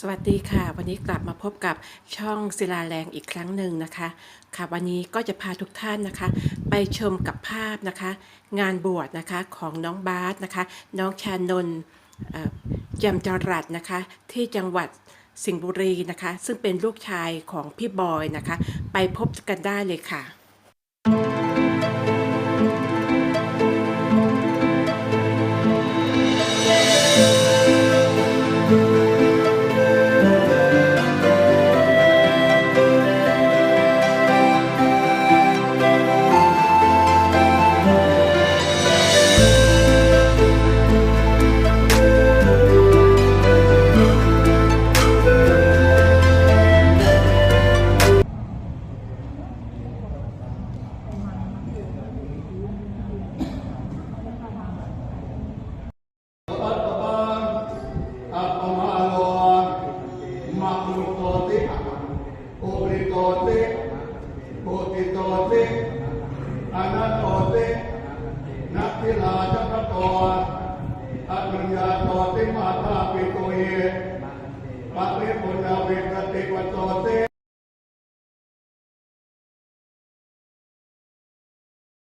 สวัสดีค่ะ วันนี้กลับมาพบกับช่องศิลาแรงอีกครั้งหนึ่งนะคะ ค่ะวันนี้ก็จะพาทุกท่านนะคะ ไปชมกับภาพนะคะ งานบวชนะคะของน้องบาสนะคะ น้องชานนท์เอ่อแจมจรัสนะคะ ที่จังหวัดสิงห์บุรีนะคะ ซึ่งเป็นลูกชายของพี่บอยนะคะ ไปพบกันได้เลยค่ะ Obritote, Potitote, านาโตเซนักทิลาจักรตออัตญาโตเตมาตาปิโตเยปะเวปุณาเวกติปโตเต